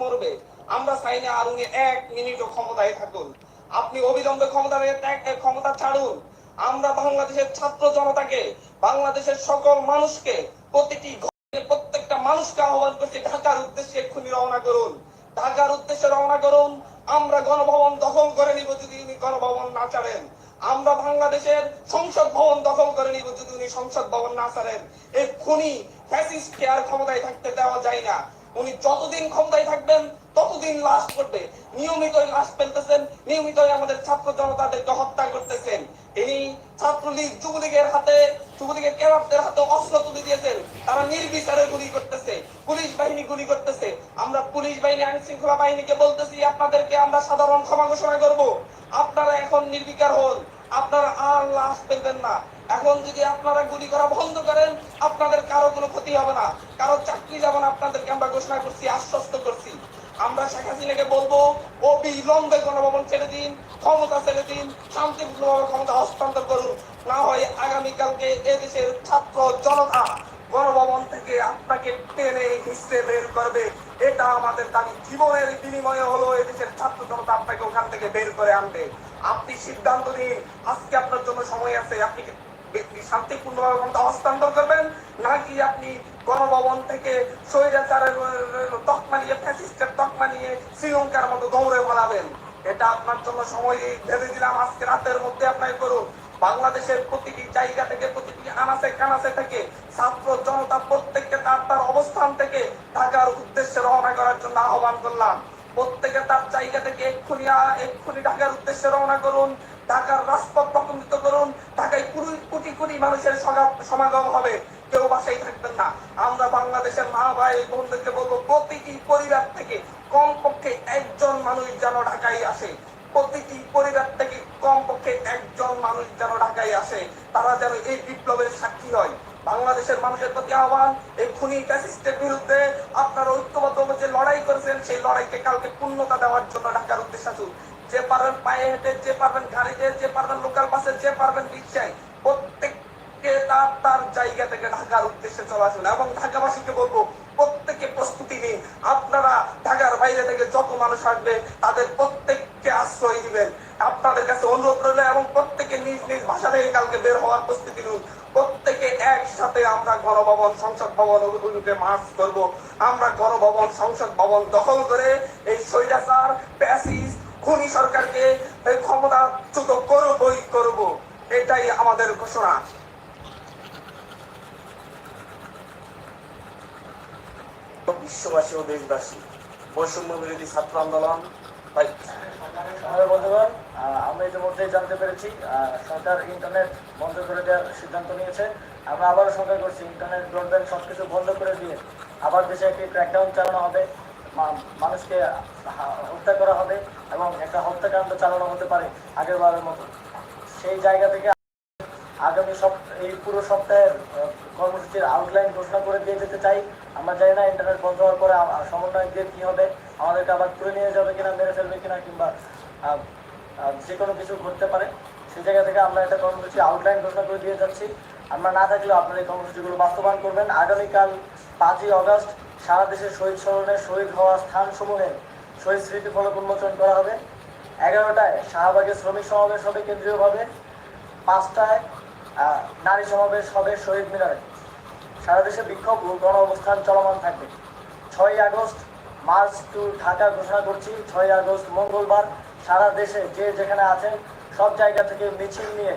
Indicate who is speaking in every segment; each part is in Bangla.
Speaker 1: মরবে। আমরা চাই না আর উনি এক মিনিটও ক্ষমতায় থাকুন। আপনি অবিলম্বে ক্ষমতা ক্ষমতা ছাড়ুন। আমরা বাংলাদেশের ছাত্র জনতাকে, বাংলাদেশের সকল মানুষকে, প্রতিটি প্রত্যেকটা মানুষকে আহ্বান করছি, ঢাকার উদ্দেশ্যে এক্ষুনি রওনা করুন। ঢাকার উদ্দেশ্যে রওনা করুন। আমরা গণভবন দখল করে নিব যদি উনি গণভবন না ছাড়েন। আমরা বাংলাদেশের সংসদ ভবন দখল করে নিব যদি উনি সংসদ ভবন না ছাড়েন। এই খুনি ফ্যাসিস্টকে আর ক্ষমতায় থাকতে দেওয়া যায় না। উনি যতদিন ক্ষমতায় থাকবেন, ততদিন লাশ করবে নিয়মিতই লাশ ফেলতেছেন, নিয়মিতই আমাদের ছাত্র জনতাদেরকে হত্যা করতেছেন তিনি ছাত্রলীগ যুবলীগের হাতে, যুবলীগের ক্যাডারদের হাতে অস্ত্র তুলে দিয়েছেন। তারা নির্বিচারে গুলি করতেছে, পুলিশ বাহিনী গুলি করতেছে। আমরা পুলিশ বাহিনী আইন শৃঙ্খলা বাহিনীকে বলতেছি, আপনাদেরকে আমরা সাধারণ ক্ষমা ঘোষণা করব। আপনারা এখন নির্বিকার হন। আপনারা আর লাশ ফেলবেন না। এখন যদি আপনারা গুলি করা বন্ধ করেন, আপনাদের কারও কোনো ক্ষতি হবে না। কারও চাকরি যাবে না, আপনাদেরকে আমরা ঘোষণা করছি, আশ্বস্ত করছি। আমরা শেখ হাসিনাকে বলব অবিলম্বে গণভবন ছেড়ে দিন, ক্ষমতা ছেড়ে দিন, শান্তিপূর্ণভাবে ক্ষমতা হস্তান্তর করুন। না হয় আগামীকালকে এদেশের ছাত্র জনতা গণভবন থেকে আপনাকে টেনে হিসেবে বের করবে। এটা আমাদের দাবি। জীবনের বিনিময়ে হলো এদেশের ছাত্র জনতা আপনাকে ওখান থেকে বের করে আনবে। আপনি সিদ্ধান্ত নিন। আজকে আপনার জন্য সময় আছে, আপনি ব্যক্তি শান্তিপূর্ণভাবে ক্ষমতা হস্তান্তর করবেন, নাকি আপনি গণভবন থেকে স্বৈরাচারের, তকমা নিয়ে, ফ্যাসিস্টের তকমা নিয়ে শ্রীলঙ্কার মতো দৌড়ে বলাবেন এটা আপনার জন্য সময় ভেবে দিলাম। আজকে রাতের মধ্যে আপনাকে করুন। বাংলাদেশের প্রতিটি জায়গা থেকে, প্রতিটি আনাচে কানাচে থেকে ছাত্র জনতা প্রত্যেককে তার তার অবস্থান থেকে ঢাকার উদ্দেশ্যে রওনা করার জন্য আহ্বান করলাম। প্রত্যেকে তার জায়গা থেকে এক্ষুনি এক্ষুনি ঢাকার উদ্দেশ্যে রওনা করুন। ঢাকার রাজপথ প্রকম্পিত করুন ঢাকায় কুড়ি কোটি মানুষের সমাগম হবে। কেউ বাসায় থাকবেন না। আমরা বাংলাদেশের মা, ভাই, বোনদেরকে বলব, প্রতিটি পরিবার থেকে কমপক্ষে একজন মানুষ যেন ঢাকায় আসে। প্রতিটি পরিবার থেকে কমপক্ষে একজন মানুষ যেন ঢাকায় আসে। তারা যেন এই বিপ্লবের সাক্ষী হয়। বাংলাদেশের মানুষের প্রতি আহ্বান এই খুনি ফ্যাসিস্টের বিরুদ্ধে আপনারা ঐক্যবদ্ধ যে লড়াই করেছেন, সেই লড়াইকে কালকে পূর্ণতা দেওয়ার জন্য ঢাকার উদ্দেশ্য আসুন যে পারবেন পায়ে হেঁটে, যে পারবেন গাড়িতে, যে পারবেন লোকাল বাসে, যে পারবেন রিক্সায় প্রত্যেককে তার তার জায়গা থেকে ঢাকার উদ্দেশ্যে চলে আসুন এবং ঢাকাবাসীকে বলব, প্রত্যেকে প্রস্তুতি নিন। আপনারা ঢাকার বাইরে থেকে যত মানুষ আসবে, তাদের প্রত্যেককে আশ্রয় দিবেন। আপনাদের কাছে অনুরোধ রইল এবং প্রত্যেকে নিজ নিজ ভাষা থেকে কালকে বের হওয়ার প্রস্তুতি নিন। প্রত্যেকে একসাথে আমরা গণভবন, সংসদ ভবন অভিমুখে মার্চ করব। আমরা গণভবন, সংসদ ভবন দখল করে এই স্বৈরাচার প্যাসিস খুনি সরকারকে ক্ষমতাচ্যুত করবই করব। এটাই আমাদের ঘোষণা।
Speaker 2: বিশ্ববাসী ও দেশবাসী, বৈষম্য বিরোধী ছাত্র আন্দোলন
Speaker 3: বন্ধুগণ আমরা ইতিমধ্যে জানতে পেরেছি সরকার ইন্টারনেট বন্ধ করে দেওয়ার সিদ্ধান্ত নিয়েছে। আমরা আবারও সরকার করছি, ইন্টারনেট, ব্রডব্যান্ড সব কিছু বন্ধ করে দিয়ে আবার দেশে একটি ক্র্যাকডাউন চালানো হবে মানুষকে হত্যা করা হবে এবং একটা হত্যাকাণ্ড চালানো হতে পারে আগের বারের মতো। সেই জায়গা থেকে আগামী সপ্তাহ এই পুরো সপ্তাহের কর্মসূচির আউটলাইন ঘোষণা করে দিয়ে যেতে চাই। আমরা জানি না ইন্টারনেট বন্ধ হওয়ার পরে সমন্বয়কদের কি হবে, আমাদেরকে আবার তুলে নিয়ে যাবে কিনা, মেরে ফেলবে কিনা, কিংবা যে কোনো কিছু ঘটতে পারে, সেই জায়গা থেকে আমরা একটা কর্মসূচি আউটলাইন ঘোষণা করে দিয়ে যাচ্ছি। আমরা না থাকলেও আপনারা এই কর্মসূচিগুলো বাস্তবায়ন করবেন। আগামীকাল পাঁচই অগস্ট সারা দেশে শহীদ স্মরণে শহীদ হওয়া স্থানসমূহে শহীদ স্মৃতি ফলক উন্মোচন করা হবে। এগারোটায় শাহবাগে শ্রমিক সমাবেশ হবে কেন্দ্রীয়ভাবে, পাঁচটায় নারী সমাবেশ হবে শহীদ মিনারে। সারা দেশে বিক্ষোভ ও গণ অবস্থান চলমান থাকবে। ছয়ই আগস্ট, মার্চ টু ঢাকা ঘোষণা করছি। ছয়ই আগস্ট, মঙ্গলবার, সারা দেশে যে যেখানে আছেন, সব জায়গা থেকে মিছিল নিয়ে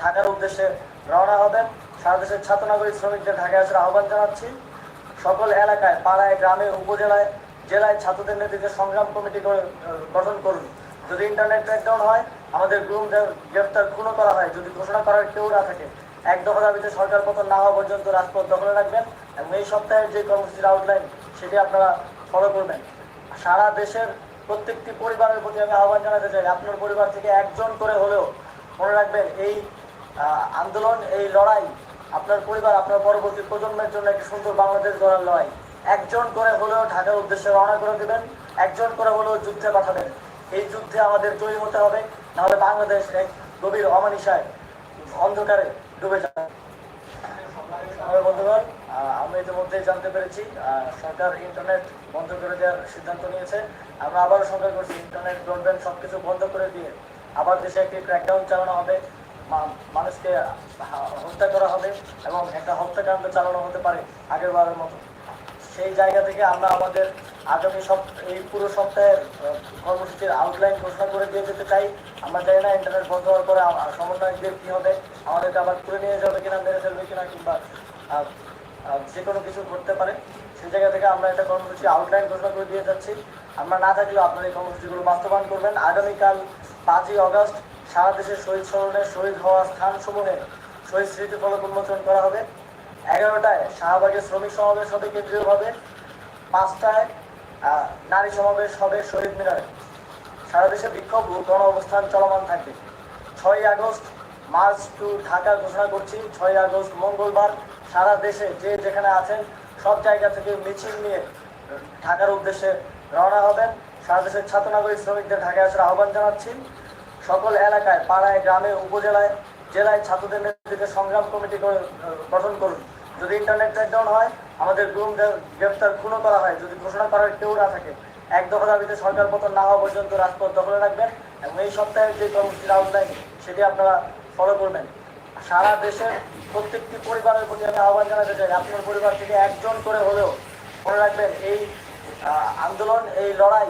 Speaker 3: ঢাকার উদ্দেশ্যে রওনা হবেন। সারা দেশের ছাত্র নাগরিক শ্রমিকদের ঢাকায় আসার আহ্বান জানাচ্ছি। সকল এলাকায়, পাড়ায়, গ্রামে, উপজেলায়, জেলায় ছাত্রদের নেতৃত্বে সংগ্রাম কমিটি গঠন করুন। যদি ইন্টারনেট ব্রেকডাউন হয়, আমাদের গ্রুমদের গ্রেফতার খুনও করা হয় যদি ঘোষণা করার কেউ না থাকে। এক দফা দাবিতে সরকার পতন না হওয়া পর্যন্ত রাজপথ দখলে রাখবেন এবং এই সপ্তাহের যে কর্মসূচির আউটলাইন সেটি আপনারা ফলো করবেন। সারা দেশের প্রত্যেকটি পরিবারের প্রতি আমি আহ্বান জানাতে চাই, আপনার পরিবার থেকে একজন করে হলেও মনে রাখবেন, এই আন্দোলন, এই লড়াই আপনার পরিবার, আপনার পরবর্তী প্রজন্মের জন্য একটি সুন্দর বাংলাদেশ গড়ার লড়াই। একজন করে হলেও ঢাকার উদ্দেশ্যে রওনা করে দেবেন, একজন করে হলেও যুদ্ধে পাঠাবেন। এই যুদ্ধে আমাদের জয়ী হতে হবে, নাহলে বাংলাদেশ এক গভীর অমানিসায় অন্ধকারে ডুবে যাবে। আমার বন্ধুগণ আমরা ইতিমধ্যে জানতে পেরেছি সরকার ইন্টারনেট বন্ধ করে দেওয়ার সিদ্ধান্ত নিয়েছে। আমরা আবারও সরকার করছি, ইন্টারনেট, ব্রডব্যান্ড সব কিছু বন্ধ করে দিয়ে আবার দেশে একটি ক্র্যাকডাউন চালানো হবে মানুষকে হত্যা করা হবে এবং একটা হত্যাকাণ্ড চালানো হতে পারে আগের বারের মতো। সেই জায়গা থেকে আমরা আমাদের আগামী সপ এই পুরো সপ্তাহের কর্মসূচির আউটলাইন ঘোষণা করে দিয়ে যেতে চাই। আমরা জানি না ইন্টারনেট বন্ধ হওয়ার পরে সমন্বয়কদের কী হবে। আমাদেরকে আবার তুলে নিয়ে যাবে কিনা মেরে ফেলবে কিনা কিংবা যে কোনো কিছু ঘটতে পারে। সেই জায়গা থেকে আমরা একটা কর্মসূচি আউটলাইন ঘোষণা করে দিয়ে যাচ্ছি। আমরা না থাকলেও আপনারা এই কর্মসূচিগুলো বাস্তবায়ন করবেন। আগামীকাল পাঁচই অগস্ট সারা দেশে শহীদ স্মরণে শহীদ হওয়া স্থানসমূহে শহীদ স্মৃতিফলক উন্মোচন করা হবে। এগারোটায় শাহবাগে শ্রমিক সমাবেশ হবে কেন্দ্রীয়ভাবে। পাঁচটায় নারী সমাবেশ হবে শহীদ মিনারে। সারা দেশে বিক্ষোভ গণ অবস্থান চলমান থাকবে। ছয়ই আগস্ট মার্চ টু ঢাকা ঘোষণা করছি। ছয়ই আগস্ট মঙ্গলবার সারা দেশে যে যেখানে আছেন সব জায়গা থেকে মিছিল নিয়ে ঢাকার উদ্দেশ্যে রওনা হবেন। সারা দেশের ছাত্র নাগরিক শ্রমিকদের ঢাকায় আসার আহ্বান জানাচ্ছি। সকল এলাকায়, পাড়ায়, গ্রামে, উপজেলায়, জেলায় ছাত্রদের নেতৃত্বে সংগ্রাম কমিটি গঠন করুন। যদি ইন্টারনেট ব্রেকডাউন হয়, আমাদের গুম গ্রেফতার খুনও করা হয়। যদি ঘোষণা করার কেউ না থাকে, এক দফা দাবিতে সরকার পতন না হওয়া পর্যন্ত রাজপথ দখলে রাখবেন এবং এই সপ্তাহের যে কর্মসূচির আউটলাইন সেটি আপনারা ফলো করবেন। সারা দেশের প্রত্যেকটি পরিবারের প্রতি আমি আহ্বান জানাতে চাই, আপনার পরিবার থেকে একজন করে হলেও মনে রাখবেন, এই আন্দোলন, এই লড়াই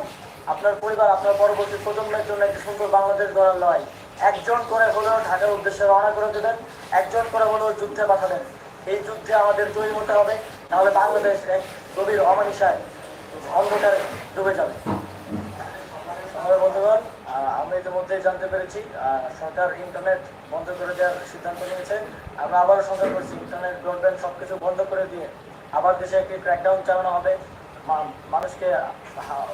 Speaker 3: আপনার পরিবার, আপনার পরবর্তী প্রজন্মের জন্য একটি সুন্দর বাংলাদেশ গড়ার লড়াই। একজন করে হলেও ঢাকার উদ্দেশ্যে রওনা করে দেবেন, একজন করে হলেও যুদ্ধে পাঠাবেন এই যুদ্ধে আমাদের তৈরি হতে হবে নাহলে বাংলাদেশ এক গভীর অমানিসায় অন্ধকারে ডুবে যাবে। আমার বন্ধুগণ আমরা ইতিমধ্যে জানতে পেরেছি সরকার ইন্টারনেট বন্ধ করে দেওয়ার সিদ্ধান্ত নিয়েছে। আমরা আবারও সরকার করছি, ইন্টারনেট, ব্রডব্যান্ড সব কিছু বন্ধ করে দিয়ে আবার দেশে একটি ক্র্যাকডাউন চালানো হবে। মানুষকে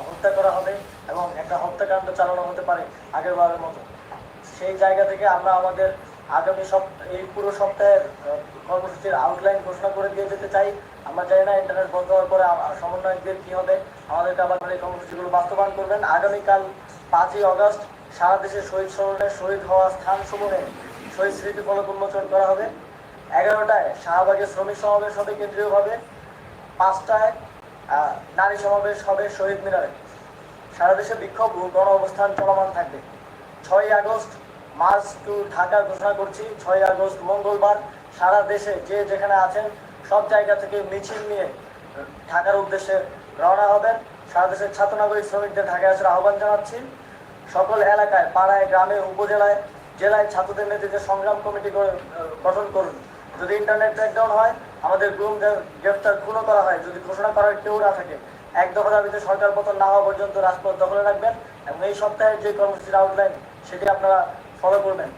Speaker 3: হত্যা করা হবে এবং একটা হত্যাকাণ্ড চালানো হতে পারে আগের বারের মতো। সেই জায়গা থেকে আমরা আমাদের আগামী সপ এই পুরো সপ্তাহের কর্মসূচির আউটলাইন ঘোষণা করে দিয়ে যেতে চাই। আমরা জানি না ইন্টারনেট বন্ধ হওয়ার পরে সমন্বয়কদের কী হবে। আমাদেরকে আবার এই কর্মসূচিগুলো বাস্তবায়ন করবেন। আগামীকাল পাঁচই অগস্ট সারা দেশে শহীদ স্মরণে শহীদ হওয়া স্থান স্থানসমূহে শহীদ স্মৃতিফলক উন্মোচন করা হবে। এগারোটায় শাহবাগে শ্রমিক সমাবেশ হবে কেন্দ্রীয়ভাবে। পাঁচটায় নারী সমাবেশ হবে শহীদ মিনারে। সারা দেশে বিক্ষোভ গণ অবস্থান চলমান থাকবে। ছয়ই আগস্ট মার্চ টু ঢাকা ঘোষণা করছি, ছয় আগস্ট মঙ্গলবার, সারা দেশে যে যেখানে আছেন, সব জায়গা থেকে মিছিল নিয়ে ঢাকার উদ্দেশ্যে রওনা হবেন। সারা দেশের ছাত্র নাগরিক শ্রমিকদের ঢাকায় আসার আহ্বান জানাচ্ছি। সকল এলাকায়, পাড়ায়, গ্রামে, উপজেলায়, জেলায় ছাত্রদের নেতৃত্বে সংগ্রাম কমিটি গঠন করুন। যদি ইন্টারনেট ব্রেকডাউন হয়, আমাদের গুম গ্রেফতার খুনও করা হয়। যদি ঘোষণা করার কেউ না থাকে, এক দফা দাবিতে সরকার পতন না হওয়া পর্যন্ত রাজপথ দখলে রাখবেন এবং এই সপ্তাহের যে কর্মসূচির আউটলাইন সেটি আপনারা ফলো করবেন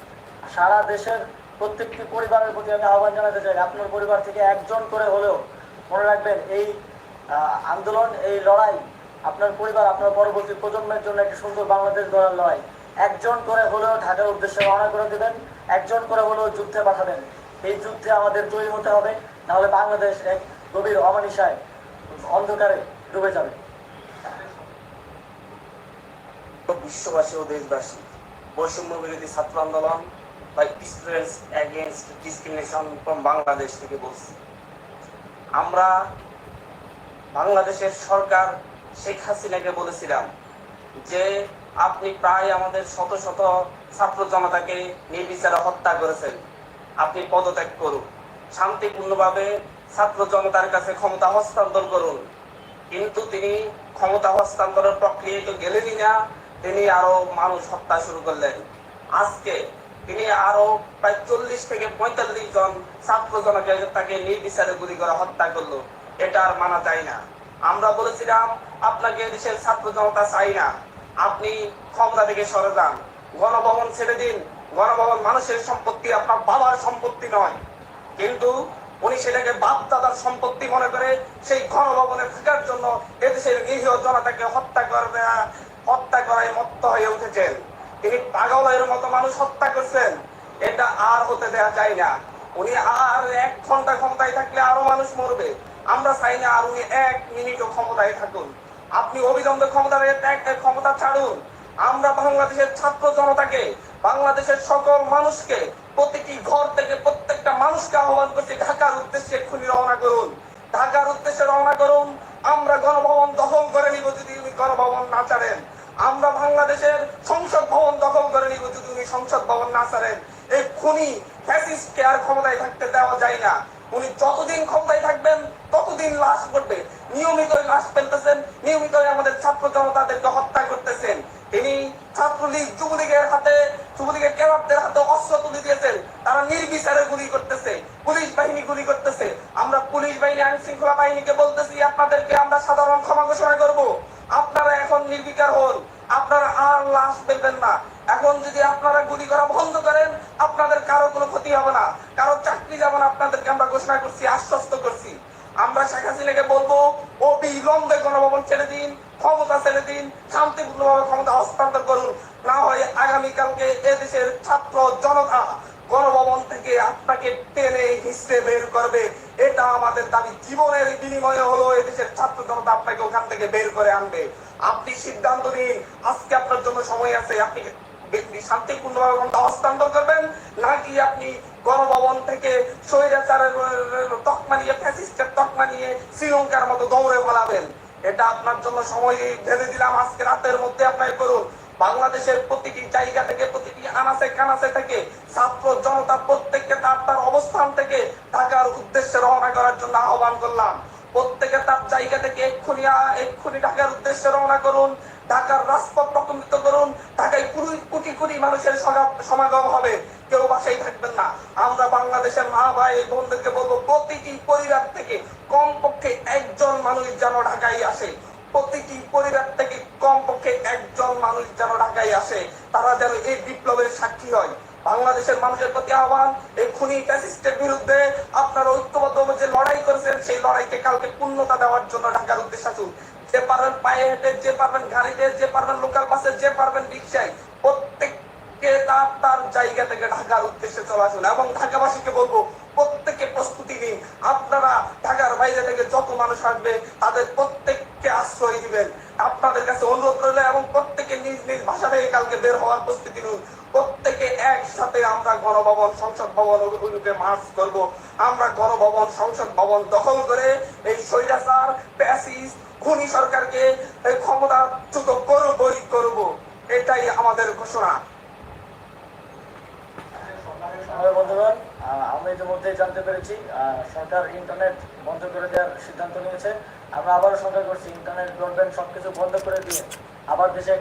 Speaker 3: সারা দেশের প্রত্যেকটি পরিবারের প্রতি আমি আহ্বান জানাতে চাই, আপনার পরিবার থেকে একজন করে হলেও মনে রাখবেন, এই আন্দোলন, এই লড়াই আপনার পরিবার, আপনার পরবর্তী প্রজন্মের জন্য একটি সুন্দর বাংলাদেশ গড়ার লড়াই। একজন করে হলেও ঢাকার উদ্দেশ্যে রওনা করে দেবেন, একজন করে হলেও যুদ্ধে পাঠাবেন। এই যুদ্ধে আমাদের জয়ী হতে হবে, নাহলে বাংলাদেশ এক গভীর অমানিসায় অন্ধকারে ডুবে যাবে।
Speaker 1: বিশ্ববাসী ও দেশবাসী বৈষম্য বিরোধী ছাত্র আন্দোলন বা students against discrimination from Bangladesh থেকে বলছি। আমরা বাংলাদেশের সরকার শেখ হাসিনাকে বলেছিলাম যে, আপনি প্রায় আমাদের শত শত ছাত্র জনতাকে নির্বিচারে হত্যা করেছেন। আপনি পদত্যাগ করুন। শান্তিপূর্ণভাবে ছাত্র জনতার কাছে ক্ষমতা হস্তান্তর করুন। কিন্তু তিনি ক্ষমতা হস্তান্তরের প্রক্রিয়ায় তো গেলেনই না। তিনি আরও মানুষ হত্যা শুরু করলেন। আজকে তিনি আরও প্রায় চল্লিশ থেকে পঁয়তাল্লিশ জন ছাত্র জনকে তাকে নির্বিচারে গুলি করে হত্যা করল। এটা আর মানা যায় না। আমরা বলেছিলাম, আপনাকে দেশের ছাত্র জনতা চাই না। আপনি ক্ষমতা থেকে সরে যান। গণভবন ছেড়ে দিন। গণভবন মানুষের সম্পত্তি, আপনার বাবার সম্পত্তি নয়। কিন্তু উনি সেটাকে বাপ দাদার সম্পত্তি মনে করে সেই গণভবনে থাকার জন্য এদেশের গৃহ জনতাকে হত্যা করে করবে হত্যা করায় মত্ত হয়ে উঠেছেন। তিনি পাগলের মতো মানুষ হত্যা করছেন। এটা আর হতে দেওয়া যায় না। উনি আর এক ঘণ্টা ক্ষমতায় থাকলে আরও মানুষ মরবে। আমরা চাই না আর উনি এক মিনিটও ক্ষমতায় থাকুন। আপনি অবিলম্বে ক্ষমতা ক্ষমতা ছাড়ুন। আমরা বাংলাদেশের ছাত্র জনতাকে, বাংলাদেশের সকল মানুষকে, প্রতিটি ঘর থেকে প্রত্যেকটা মানুষকে আহ্বান করছি, ঢাকার উদ্দেশ্যে এক্ষুনি রওনা করুন। ঢাকার উদ্দেশ্যে রওনা করুন। আমরা গণভবন দখল করে নিব যদি উনি গণভবন না ছাড়েন। আমরা বাংলাদেশের সংসদ ভবন দখল করে নিব যদি সংসদ ভবন না ছাড়েন। এই খুনি ফ্যাসিস্টকে আর ক্ষমতায় থাকতে দেওয়া যায় না। উনি যতদিন ক্ষমতায় থাকবেন, ততদিন লাশ পড়বে। নিয়মিত লাশ ফেলতেছেন, নিয়মিত আমাদের ছাত্র জনতাদেরকে হত্যা করতেছেন। তিনি ছাত্রলীগ যুবলীগের হাতে, যুবলীগের কেবাবদের হাতে অস্ত্র তুলে দিয়েছেন। তারা নির্বিচারে গুলি করতেছে, পুলিশ বাহিনী গুলি করতেছে। আমরা পুলিশ বাহিনী আইন শৃঙ্খলা বাহিনীকে বলতেছি, আপনাদেরকে আমরা সাধারণ ক্ষমা ঘোষণা করব। এখন নির্বিকার হন। আপনারা আর লাশ ফেলবেন না। এখন যদি আপনারা গুলি করা বন্ধ করেন, আপনাদের কারও কোনো ক্ষতি হবে না। কারও চাকরি যাবে না আপনাদেরকে আমরা ঘোষণা করছি, আশ্বস্ত করছি। আমরা শেখ হাসিনাকে বলব অবিলম্বে গণভবন ছেড়ে দিন, ক্ষমতা ছেড়ে দিন, শান্তিপূর্ণভাবে ক্ষমতা হস্তান্তর করুন। না হয় আগামীকালকে এদেশের ছাত্র জনতা গণভবন থেকে আপনাকে টেনে হিসেবে বের করবে। এটা আমাদের দাবি। জীবনের বিনিময়ে হলো এদেশের ছাত্র জনতা আপনাকে ওখান থেকে বের করে আনবে। আপনি সিদ্ধান্ত নিন, আজকে আপনার জন্য সময় আছে, আপনি ব্যক্তি শান্তিপূর্ণভাবে হস্তান্তর করবেন, নাকি আপনি গণভবন থেকে স্বৈরাচারের তকমা নিয়ে, ফ্যাসিস্টের তকমা নিয়ে শ্রীলঙ্কার মতো দৌড়ে পালাবেন। এটা আপনার জন্য সময় ভেবে দিলাম আজকে রাতের মধ্যে আপনার করুন বাংলাদেশের প্রতিটি জায়গা থেকে, প্রতিটি আনাচে কানাচে থেকে ছাত্র জনতা প্রত্যেককে তার তার অবস্থান থেকে ঢাকার উদ্দেশ্যে রওনা করার জন্য আহ্বান করলাম। প্রত্যেকে তার জায়গা থেকে এক্ষুনি এক্ষুনি ঢাকার উদ্দেশ্যে রওনা করুন, ঢাকার রাজপথ প্রকম্পিত করুন, ঢাকায় কুড়ি, কোটি কোটি মানুষের সমাগম হবে। কেউ বাসায় থাকবেন না। আমরা বাংলাদেশের মা, ভাই, বোনদেরকে বলব, প্রতিটি পরিবার থেকে কমপক্ষে একজন মানুষ যেন ঢাকায় আসে। প্রতিটি পরিবার থেকে কমপক্ষে একজন মানুষ যেন ঢাকায় আসে, তারা যেন এই বিপ্লবের সাক্ষী হয়। বাংলাদেশের মানুষের প্রতি আহ্বান, এই খুনি ফ্যাসিস্টের বিরুদ্ধে আপনারা ঐক্যবদ্ধ যে লড়াই করেছেন, সেই লড়াইকে কালকে পূর্ণতা দেওয়ার জন্য ঢাকার উদ্দেশ্যে আসুন। যে পারবেন পায়ে হেঁটে যে পারবেন গাড়িতে, যে পারবেন লোকাল বাসে যে পারবেন রিক্সায়, প্রত্যেককে তার তার জায়গা থেকে ঢাকার উদ্দেশ্যে চলে আসুন। এবং ঢাকাবাসীকে বলব প্রত্যেকে প্রস্তুতি নিন। আপনারা ঢাকার বাইরে থেকে যত মানুষ আসবে, তাদের প্রত্যেককে আশ্রয় দিবেন? আপনাদের কাছে অনুরোধ রইল এবং প্রত্যেকে নিজ নিজ ভাষা থেকে কালকে বের হওয়ার প্রস্তুতি নিন। প্রত্যেকে একসাথে আমরা গণভবন, সংসদ ভবন অভিমুখে মার্চ করব। আমরা গণভবন, সংসদ ভবন দখল করে এই স্বৈরাচার প্যাসিস খুনি সরকারকে এই ক্ষমতাচ্যুত করবই করব। এটাই আমাদের ঘোষণা।
Speaker 3: বন্ধুগণ আমরা ইতিমধ্যে জানতে পেরেছি সরকার ইন্টারনেট বন্ধ করে দেওয়ার সিদ্ধান্ত নিয়েছে। আমরা আবারও সরকার করছি ইন্টারনেট ব্রডব্যান্ড সবকিছু বন্ধ করে দিয়ে আবার দেশে